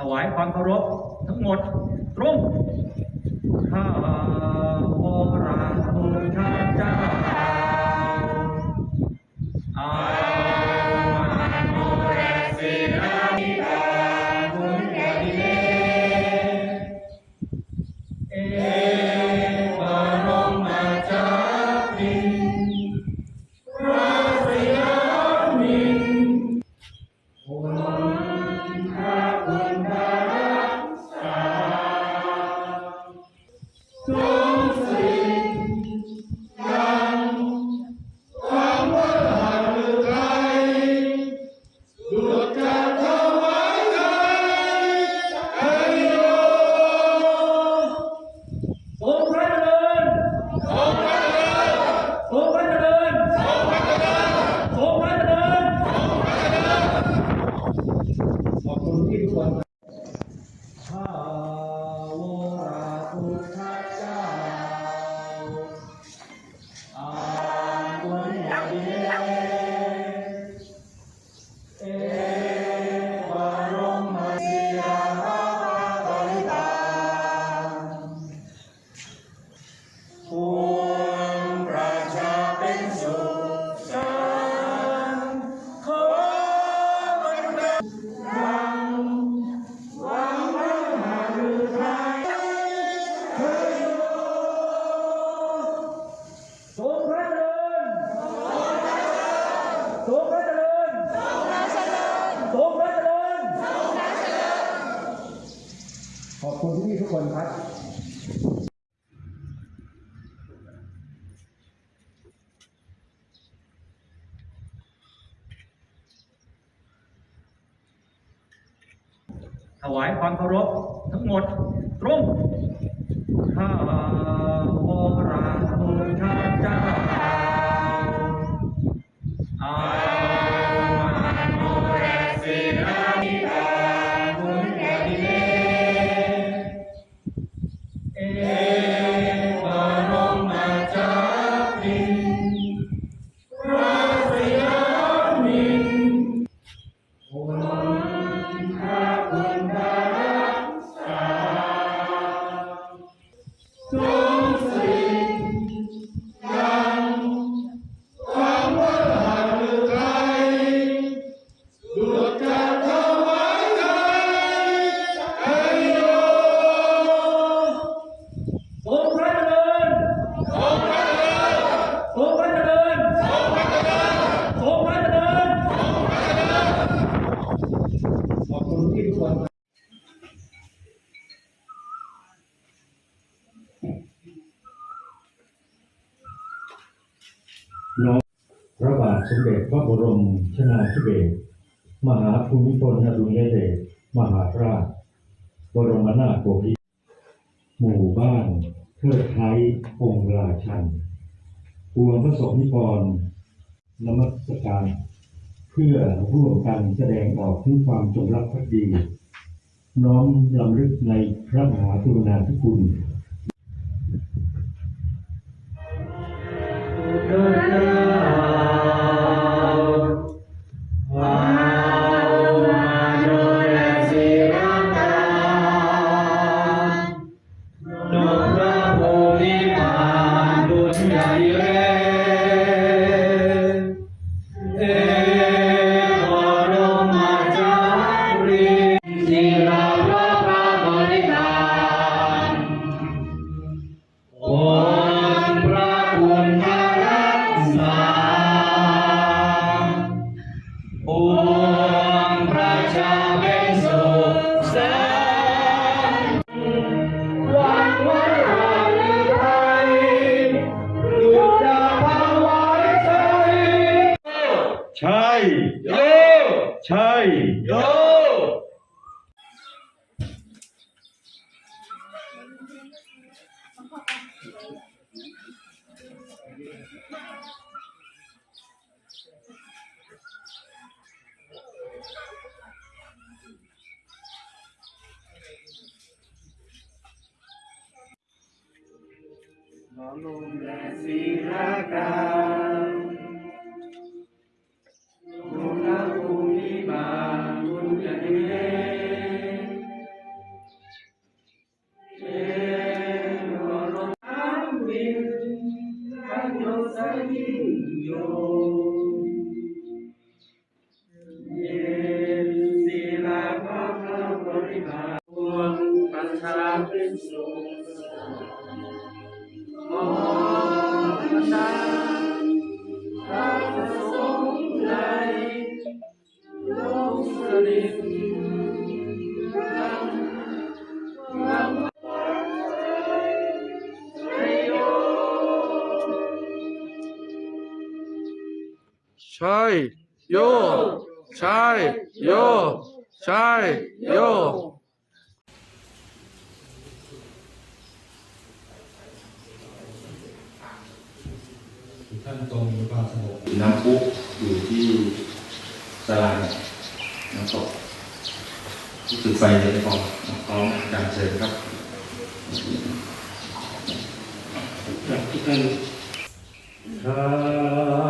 ถวายความเคารพทั้งหมดตรงข้า คุณที่นี่ทุกคนครับถวายความเคารพ น้อมพระบาทสมเด็จพระบรมชนาธิเบศรมหาภูมิพลอดุลยเดชมหาราช บรมนาถบพิตรหมู่บ้านเทิดไทยองค์ราชันปวงพระสงฆ์นิพนธ์นมัสการเพื่อร่วมกันแสดงออกถึงความจงรักภักดี น้อมลำลึกในพระมหากรุณาธิคุณ วงประชา Chai, yo, chai, yo, chai, yo. ท่านทรงมีความสงบน้ำพุอยู่ที่สลาน้ำตกรู้สึกไฟเลยพอพร้อมการเชิญครับครับทุกท่านครับ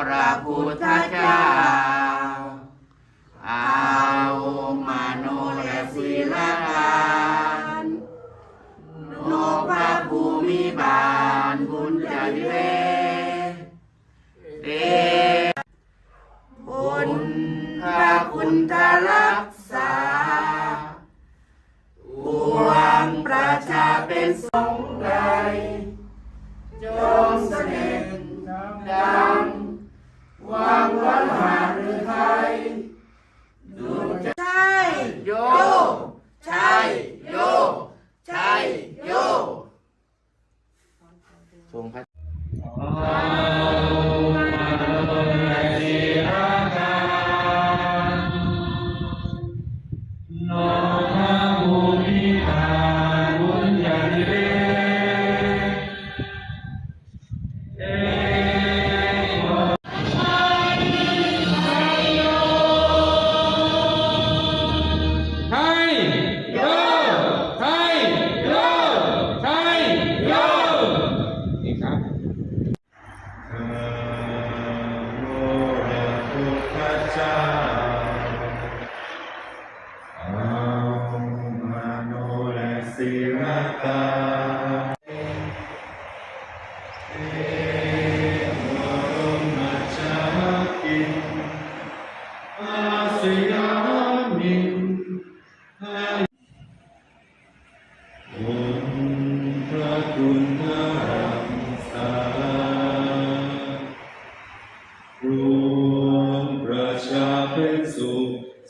พระพุทธเจ้า ยโยชัยโย ทรงพระ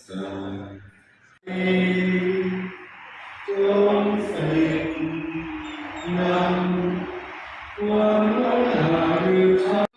สันจงสถิตนำความรักหาหรือ